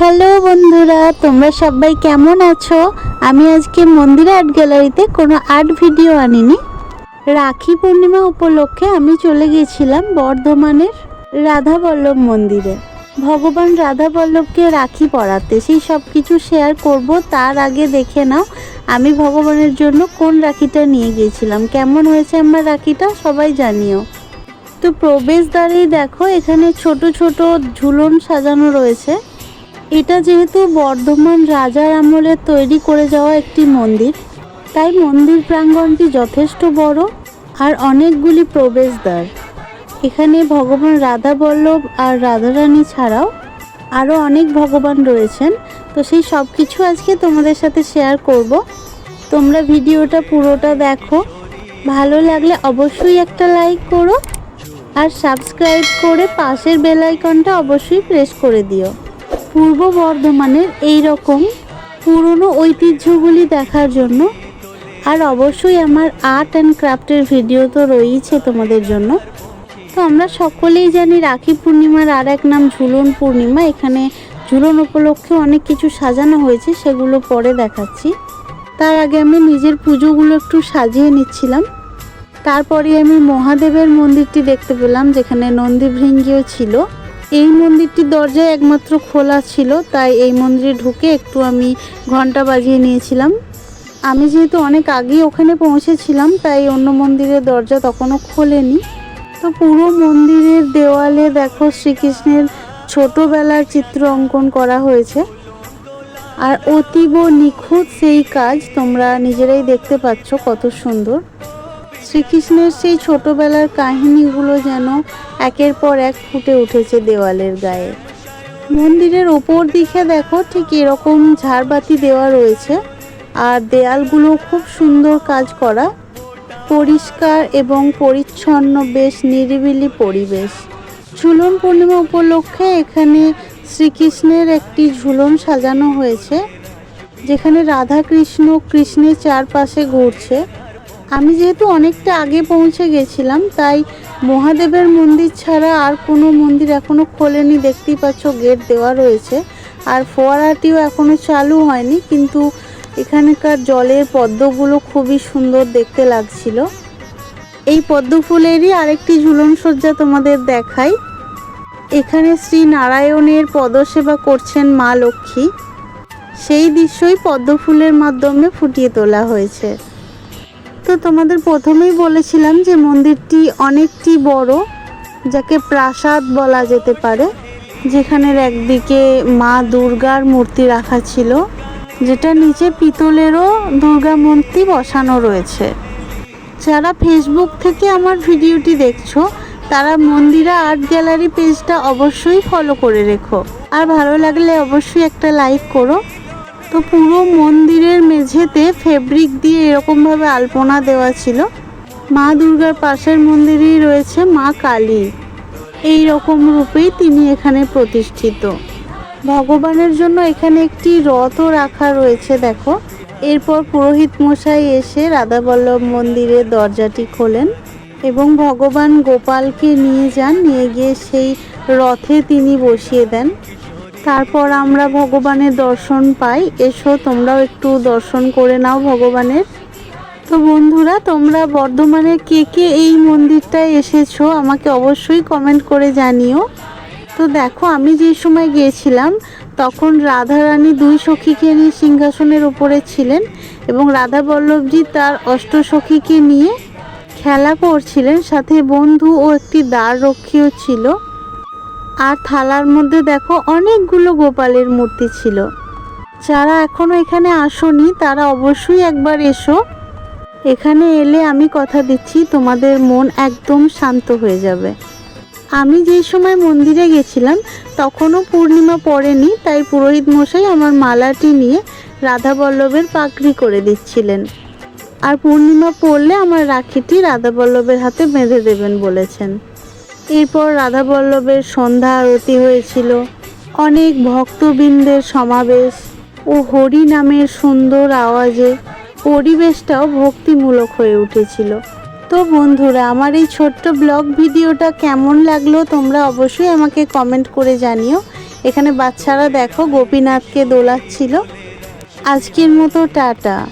Hello বন্ধুরা, তোমরা সবাই কেমন আছো? আমি আজকে মন্দির আর্ট গ্যালারিতে কোনো আর্ট ভিডিও আনিনি। রাখি পূর্ণিমা উপলক্ষে আমি চলে গিয়েছিলাম বর্ধমানের রাধা বল্লভ মন্দিরে। ভগবান রাধা বল্লভকে রাখি পরাতে। সেই সব কিছু শেয়ার করব, তার আগে দেখে নাও আমি ভগবানের জন্য কোন রাখিটা নিয়ে গিয়েছিলাম। কেমন হয়েছে আমার রাখিটা সবাই জানিও। তো প্রবেশদ্বারেই দেখো, এখানে ছোট ছোট ঝুলন সাজানো রয়েছে। এটা যেহেতু বর্ধমান রাজার আমলে তৈরি করে যাওয়া একটি মন্দির, তাই মন্দির প্রাঙ্গণটি যথেষ্ট বড় আর অনেকগুলি প্রবেশদ্বার। এখানে ভগবান রাধা বল্লভ আর রাধারানী ছাড়াও আরও অনেক ভগবান রয়েছেন। তো সেই সব কিছু আজকে তোমাদের সাথে শেয়ার করব। তোমরা ভিডিওটা পুরোটা দেখো। ভালো লাগলে অবশ্যই একটা লাইক করো আর সাবস্ক্রাইব করে পাশের বেল আইকনটা অবশ্যই প্রেস করে দিও। পূর্ব বর্ধমানের এই রকম পুরনো ঐতিহ্যগুলি দেখার জন্য। আর অবশ্যই আমার আর্ট অ্যান্ড ক্রাফটের ভিডিও তো রয়েছে তোমাদের জন্য। তো আমরা সকলেই জানি রাখি পূর্ণিমার আর এক নাম ঝুলন পূর্ণিমা। এখানে ঝুলন উপলক্ষে অনেক কিছু সাজানো হয়েছে, সেগুলো পরে দেখাচ্ছি। তার আগে আমি নিজের পুজোগুলো একটু সাজিয়ে নিচ্ছিলাম। তারপরে আমি মহাদেবের মন্দিরটি দেখতে পেলাম, যেখানে নন্দী ভৃঙ্গিও ছিল। এই মন্দিরটির দরজায় একমাত্র খোলা ছিল, তাই এই মন্দিরে ঢুকে একটু আমি ঘণ্টা বাজিয়ে নিয়েছিলাম। আমি যেহেতু অনেক আগেই ওখানে পৌঁছেছিলাম, তাই অন্য মন্দিরের দরজা তখনও খোলেনি। তো পুরো মন্দিরের দেওয়ালে দেখো শ্রীকৃষ্ণের ছোটোবেলার চিত্র অঙ্কন করা হয়েছে। আর অতীব নিখুঁত সেই কাজ তোমরা নিজেরাই দেখতে পাচ্ছ, কত সুন্দর। শ্রীকৃষ্ণের সেই ছোটবেলার কাহিনীগুলো যেন একের পর এক ফুটে উঠেছে দেওয়ালের গায়ে। মন্দিরের ওপর দিকে দেখো, ঠিক এরকম ঝাড়বাতি দেওয়া রয়েছে। আর দেয়ালগুলো খুব সুন্দর কাজ করা। পরিষ্কার এবং পরিচ্ছন্ন, বেশ নিরিবিলি পরিবেশ। ঝুলন পূর্ণিমা উপলক্ষে এখানে শ্রীকৃষ্ণের একটি ঝুলন সাজানো হয়েছে, যেখানে রাধা কৃষ্ণ কৃষ্ণের চারপাশে ঘুরছে। আমি যেহেতু অনেকটা আগে পৌঁছে গেছিলাম, তাই মহাদেবের মন্দির ছাড়া আর কোনো মন্দির এখনও খোলেনি, দেখতেই পাচ্ছ গেট দেওয়া রয়েছে। আর ফোয়ারাটিও এখনও চালু হয়নি, কিন্তু এখানকার জলের পদ্মগুলো খুবই সুন্দর দেখতে লাগছিল। এই পদ্ম ফুলেরই আরেকটি ঝুলন সজ্জা তোমাদের দেখাই। এখানে শ্রী নারায়ণের পদসেবা করছেন মা লক্ষ্মী। সেই দৃশ্যই পদ্ম ফুলের মাধ্যমে ফুটিয়ে তোলা হয়েছে। তো তোমাদের প্রথমেই বলেছিলাম যে মন্দিরটি অনেকটি বড়, যাকে প্রাসাদ বলা যেতে পারে, যেখানের একদিকে মা দুর্গার মূর্তি রাখা ছিল যেটা নিচে পিতলেরও দুর্গা মূর্তি বসানো রয়েছে। যারা ফেসবুক থেকে আমার ভিডিওটি দেখছ, তারা মন্দিরা আর্ট গ্যালারি পেজটা অবশ্যই ফলো করে রেখো। আর ভালো লাগলে অবশ্যই একটা লাইক করো। তো পুরো মন্দিরের মেঝেতে ফেব্রিক দিয়ে এরকমভাবে আলপনা দেওয়া ছিল। মা দুর্গার পাশের মন্দিরেই রয়েছে মা কালী। এই রকম রূপেই তিনি এখানে প্রতিষ্ঠিত। ভগবানের জন্য এখানে একটি রথও রাখা রয়েছে, দেখো। এরপর পুরোহিত মশাই এসে রাধাবল্লভ মন্দিরের দরজাটি খোলেন এবং ভগবান গোপালকে নিয়ে যান, নিয়ে গিয়ে সেই রথে তিনি বসিয়ে দেন। তারপর আমরা ভগবানের দর্শন পাই। এসো, তোমরাও একটু দর্শন করে নাও ভগবানের। তো বন্ধুরা, তোমরা বর্ধমানে কে কে এই মন্দিরটায় এসেছ আমাকে অবশ্যই কমেন্ট করে জানিও। তো দেখো, আমি যে সময় গিয়েছিলাম, তখন রাধারানী দুই সখীকে নিয়ে সিংহাসনের উপরে ছিলেন এবং রাধা বল্লভজি তার অষ্টসখীকে নিয়ে খেলা করছিলেন। সাথে বন্ধু ও একটি দ্বার রক্ষীও ছিল। আর থালার মধ্যে দেখো অনেকগুলো গোপালের মূর্তি ছিল। যারা এখনও এখানে আসনি, তারা অবশ্যই একবার এসো। এখানে এলে আমি কথা দিচ্ছি, তোমাদের মন একদম শান্ত হয়ে যাবে। আমি যেই সময় মন্দিরে গেছিলাম, তখনও পূর্ণিমা পড়েনি, তাই পুরোহিত মশাই আমার মালাটি নিয়ে রাধা বল্লভের পাকড়ি করে দিচ্ছিলেন। আর পূর্ণিমা পড়লে আমার রাখিটি রাধা বল্লভের হাতে বেঁধে দেবেন বলেছেন। এরপর রাধা বল্লভের সন্ধ্যা আরতি হয়েছিল। অনেক ভক্তবৃন্দের সমাবেশ ও হরি নামের সুন্দর আওয়াজে পরিবেশটাও ভক্তিমূলক হয়ে উঠেছিল। তো বন্ধুরা, আমার এই ছোট্ট ব্লগ ভিডিওটা কেমন লাগল তোমরা অবশ্যই আমাকে কমেন্ট করে জানিও। এখানে বাচ্চারা দেখো, গোপীনাথকে দোলাচ্ছিল। আজকের মতো টাটা।